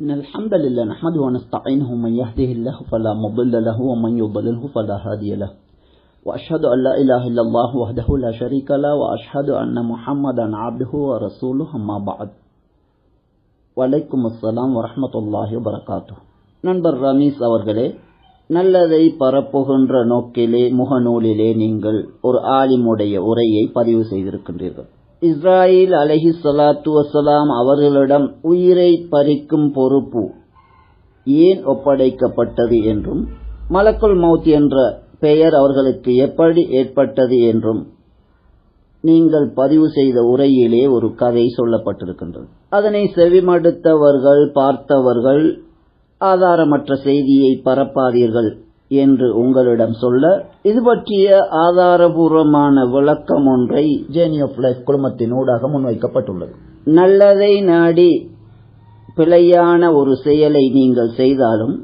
إن الحمد لله نحمده ونستعينه من يهده الله فلا مضل له ومن يضلله فلا هادي له. وأشهد أن لا إله إلا الله وحده لا شريك له وأشهد أن محمدا عبده ورسوله ما بعد. وعليكم வலைக்கும் அஸ்லாம் வரமத்துல்லாஹி வரகாத்து நண்பர் ரமீஸ் அவர்களே நல்லதை பரப்புகின்ற நோக்கிலே முகநூலிலே நீங்கள் ஒரு ஆலிமுடைய உரையை பதிவு செய்திருக்கின்றீர்கள். இஸ்ராயில் அலஹி சலாத்து வசலாம் அவர்களிடம் உயிரை பறிக்கும் பொறுப்பு ஏன் ஒப்படைக்கப்பட்டது என்றும் மலக்குல் மவுத் என்ற பெயர் அவர்களுக்கு எப்படி ஏற்பட்டது என்றும் நீங்கள் பதிவு செய்த உரையிலே ஒரு கதை சொல்லப்பட்டிருக்கின்றது. அதனை செவிமடுத்தவர்கள் பார்த்தவர்கள் ஆதாரமற்ற செய்தியை பரப்பாதீர்கள். என்று உங்களிடம் சொல்ல இது பற்றிய ஆதாரபூர்வமான விளக்கம் ஒன்றை ஜேர்னி ஆஃப் லைஃப் குழுமத்தின் ஊடாக முன்வைக்கப்பட்டுள்ளது. நல்லதை நாடி பிழையான ஒரு செயலை நீங்கள் செய்தாலும்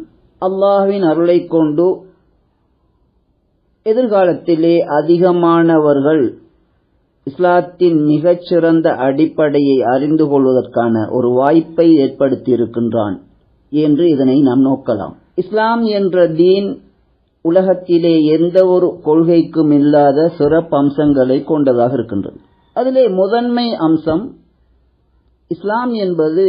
அல்லாஹ்வின் அருளை கொண்டு எதிர்காலத்திலே அதிகமானவர்கள் இஸ்லாத்தின் மிகச்சிறந்த அடிப்படையை அறிந்து கொள்வதற்கான ஒரு வாய்ப்பை ஏற்படுத்தியிருக்கின்றான் என்று இதனை நாம் நோக்கலாம். இஸ்லாம் என்ற தீன் உலகத்திலே எந்த ஒரு கொள்கைக்கும் இல்லாத சிறப்பு அம்சங்களை கொண்டதாக இருக்கின்றது. அதிலே முதன்மை அம்சம் இஸ்லாம் என்பது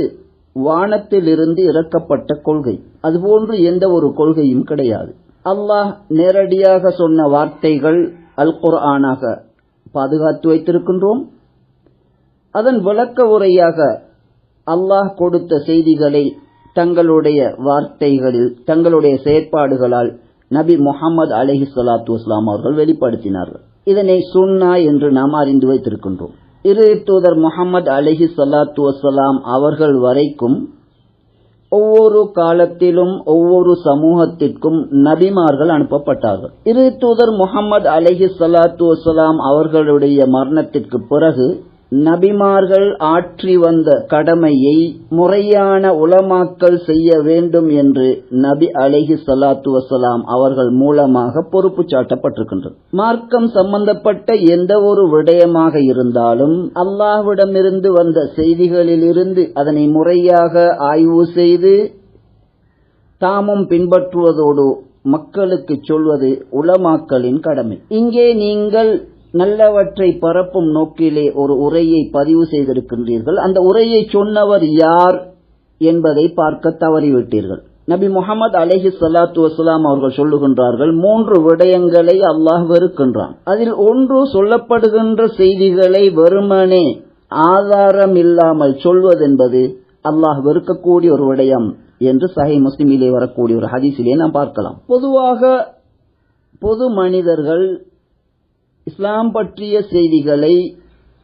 வானத்திலிருந்து இறக்கப்பட்ட கொள்கை. அதுபோன்று எந்த ஒரு கொள்கையும் கிடையாது. அல்லாஹ் நேரடியாக சொன்ன வார்த்தைகள் அல் குர்ஆனாக பாதுகாத்து வைத்திருக்கின்றோம். அதன் விளக்க உரையாக அல்லாஹ் கொடுத்த செய்திகளை தங்களுடைய வார்த்தைகளில் தங்களுடைய செயற்பாடுகளால் நபி முகமது அலஹி சலாத்து வஸ்லாம் அவர்கள் வெளிப்படுத்தினார்கள் இதனை சுன்னா என்று நாம் அறிந்து வைத்திருக்கின்றோம். இரு தூதர் முகமது அலஹி சலாத்து வசலாம் அவர்கள் வரைக்கும் ஒவ்வொரு காலத்திலும் ஒவ்வொரு சமூகத்திற்கும் நபிமார்கள் அனுப்பப்பட்டார்கள். இரு தூதர் முகமது அலஹி சலாத்து வசலாம் அவர்களுடைய மரணத்திற்கு பிறகு நபிமார்கள் ஆற்றி வந்த கடமையை முறையான உலமாக்கல் செய்ய வேண்டும் என்று நபி அலஹி சலாத்து வசலாம் அவர்கள் மூலமாக பொறுப்பு சாட்டப்பட்டிருக்கின்றது. மார்க்கம் சம்பந்தப்பட்ட எந்த ஒரு விடயமாக இருந்தாலும் அல்லாஹ்விடமிருந்து வந்த செய்திகளிலிருந்து அதனை முறையாக ஆய்வு செய்து தாமும் பின்பற்றுவதோடு மக்களுக்கு சொல்வது உலமாக்கலின் கடமை. இங்கே நீங்கள் நல்லவற்றை பரப்பும் நோக்கிலே ஒரு உரையை பதிவு செய்திருக்கின்றீர்கள். அந்த உரையை சொன்னவர் யார் என்பதை பார்க்க தவறிவிட்டீர்கள். நபி முகமது அலஹி சலாத்து வசலாம் அவர்கள் சொல்லுகின்றார்கள் மூன்று விடயங்களை அல்லாஹ் வெறுக்கின்றான். அதில் ஒன்று சொல்லப்படுகின்ற செய்திகளை வெறுமனே ஆதாரம் இல்லாமல் சொல்வதென்பது அல்லாஹ் வெறுக்கக்கூடிய ஒரு விடயம் என்று சஹை முஸ்லிமிலே வரக்கூடிய ஒரு ஹதீஸிலே நாம் பார்க்கலாம். பொதுவாக பொது மனிதர்கள் இஸ்லாம் பற்றிய செய்திகளை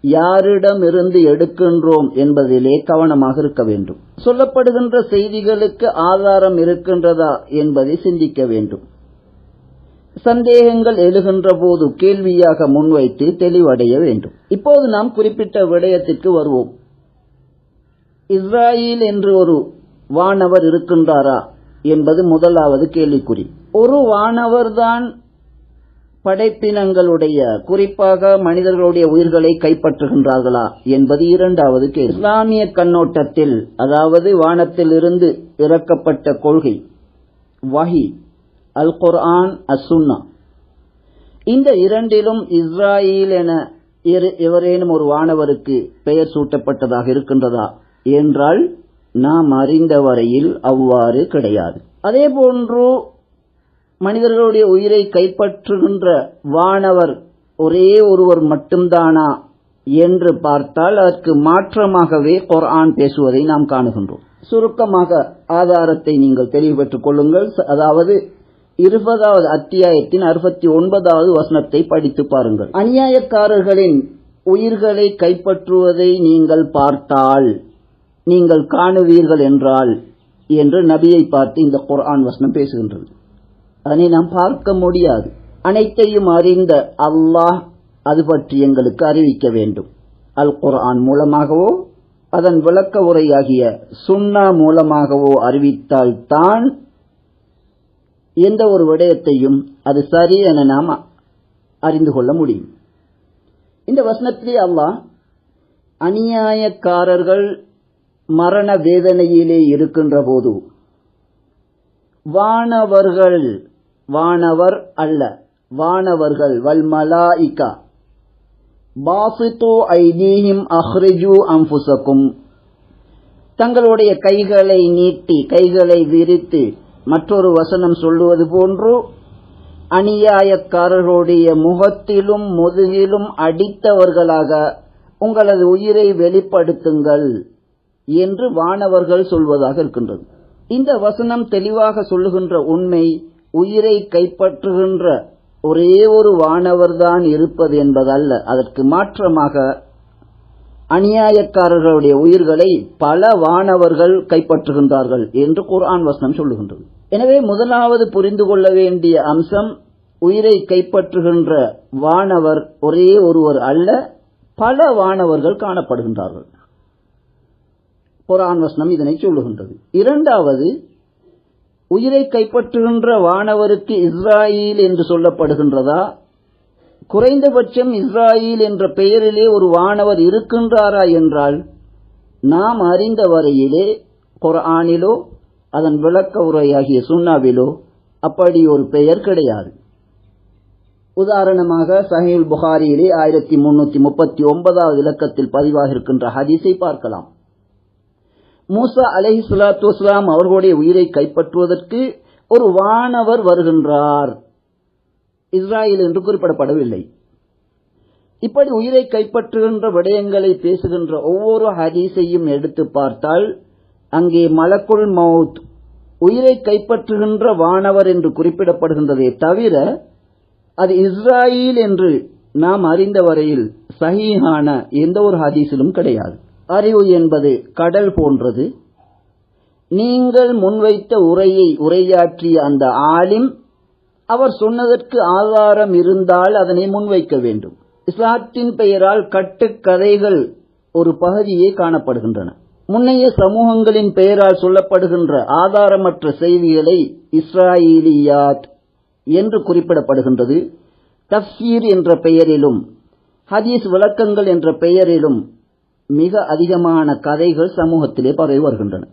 யாரிடமிருந்து எடுக்கின்றோம் என்பதிலே கவனமாக இருக்க வேண்டும். சொல்லப்படுகின்ற செய்திகளுக்கு ஆதாரம் இருக்கின்றதா என்பதை சிந்திக்க வேண்டும். சந்தேகங்கள் எழுகின்ற போது கேள்வியாக முன்வைத்து தெளிவடைய வேண்டும். இப்போது நாம் குறிப்பிட்ட விடயத்திற்கு வருவோம். இஸ்ராயில் என்று ஒரு வானவர் இருக்கின்றாரா என்பது முதலாவது கேள்விக்குறி. ஒரு வானவர்தான் படைப்பினங்களுடைய குறிப்பாக மனிதர்களுடைய உயிர்களை கைப்பற்றுகின்றார்களா என்பது இரண்டாவது கேள்வி. இஸ்லாமிய கண்ணோட்டத்தில் அதாவது வானத்திலிருந்து இறக்கப்பட்ட கொள்கை வஹி அல் குர்ஆன் அசுன்னா இந்த இரண்டிலும் இஸ்ராயில் என எவரேனும் ஒரு வானவருக்கு பெயர் சூட்டப்பட்டதாக இருக்கின்றதா என்றால் நாம் அறிந்த வரையில் அவ்வாறு கிடையாது. அதே போன்று மனிதர்களுடைய உயிரை கைப்பற்றுகின்ற வானவர் ஒரே ஒருவர் மட்டும்தானா என்று பார்த்தால் அதற்கு மாற்றமாகவே குர்ஆன் பேசுவதை நாம் காணுகின்றோம். சுருக்கமாக ஆதாரத்தை நீங்கள் தெளிவு பெற்றுக் கொள்ளுங்கள். அதாவது இருபதாவது அத்தியாயத்தின் அறுபத்தி ஒன்பதாவது வசனத்தை படித்து பாருங்கள். அநியாயக்காரர்களின் உயிர்களை கைப்பற்றுவதை நீங்கள் பார்த்தால் நீங்கள் காணுவீர்கள் என்றால் என்று நபியை பார்த்து இந்த குர்ஆன் வசனம் பேசுகின்றது. அதனை நாம் பார்க்க முடியாது. அனைத்தையும் அறிந்த அல்லாஹ் அது பற்றி எங்களுக்கு அறிவிக்க வேண்டும். அல் குர்ஆன் மூலமாகவோ அதன் விளக்க உரையாகிய சுன்னா மூலமாகவோ அறிவித்தால் தான் எந்த ஒரு விடயத்தையும் அது சரி என நாம் அறிந்து கொள்ள முடியும். இந்த வசனத்திலே அல்லாஹ் அநியாயக்காரர்கள் மரண வேதனையிலே இருக்கின்ற போது வானவர்கள் வானவர் அல்ல. வானவர்கள் வல்மலாயிகா பாசித்து ஐதீஹிம் அஹ்ரிஜு அம்புசக்கும். தங்களுடைய கைகளை நீட்டி கைகளை விரித்து மற்றொரு வசனம் சொல்லுவது போன்று அநியாயக்காரர்களுடைய முகத்திலும் முதுகிலும் அடித்தவர்களாக உங்களது உயிரை வெளிப்படுத்துங்கள் என்று வானவர்கள் சொல்வதாக இருக்கின்றது. இந்த வசனம் தெளிவாக சொல்லுகின்ற உண்மை உயிரை கைப்பற்றுகின்ற ஒரே ஒரு வானவர்தான் இருப்பது என்பதல்ல. அதற்கு மாற்றமாக அநியாயக்காரர்களுடைய உயிர்களை பல வானவர்கள் கைப்பற்றுகின்றார்கள் என்று குர்ஆன் வசனம் சொல்லுகின்றது. எனவே முதலாவது புரிந்து கொள்ள வேண்டிய அம்சம் உயிரை கைப்பற்றுகின்ற வானவர் ஒரே ஒருவர் அல்ல பல வானவர்கள் காணப்படுகின்றார்கள். குரான் வசனம் இதனை சொல்லுகின்றது. இரண்டாவது உயிரை கைப்பற்றுகின்ற வானவருக்கு இஸ்ராயில் என்று சொல்லப்படுகின்றதா? குறைந்தபட்சம் இஸ்ராயில் என்ற பெயரிலே ஒரு வானவர் இருக்கின்றாரா என்றால் நாம் அறிந்த வரையிலே குரானிலோ அதன் விளக்க உரையாகிய சுண்ணாவிலோ அப்படி ஒரு பெயர் கிடையாது. உதாரணமாக சஹீல் புகாரியிலே ஆயிரத்தி முன்னூத்தி முப்பத்தி ஒன்பதாவது இலக்கத்தில் பதிவாக இருக்கின்ற ஹதீஸை பார்க்கலாம். மூசா அலஹி சுலாத்து வஸ்லாம் அவர்களுடைய உயிரை கைப்பற்றுவதற்கு ஒரு வானவர் வருகின்றார். இஸ்ராயல் என்று குறிப்பிடப்படவில்லை. இப்படி உயிரை கைப்பற்றுகின்ற விடயங்களை பேசுகின்ற ஒவ்வொரு ஹதீஸையும் எடுத்து பார்த்தால் அங்கே மலக்குள் மவுத் உயிரை கைப்பற்றுகின்ற வானவர் என்று குறிப்பிடப்படுகின்றதே தவிர அது இஸ்ராயில் என்று நாம் அறிந்த வரையில் சஹீஹான எந்த ஒரு ஹதீஸிலும் கிடையாது. அறிவு என்பது கடல் போன்றது. நீங்கள் முன்வைத்த உரையை உரையாற்றிய அந்த ஆலிம் அவர் சொன்னதற்கு ஆதாரம் இருந்தால் அதனை முன்வைக்க வேண்டும். இஸ்லாத்தின் பெயரால் கட்டுக்கதைகள் ஒரு பகுதியே காணப்படுகின்றன. முன்னைய சமூகங்களின் பெயரால் சொல்லப்படுகின்ற ஆதாரமற்ற செய்திகளை இஸ்ராயிலியாத் என்று குறிப்பிடப்படுகின்றது. தஃசீர் என்ற பெயரிலும் ஹதீஸ் விளக்கங்கள் என்ற பெயரிலும் மிக அதிகமான கதைகள் சமூகத்திலே பரவி வருகின்றன.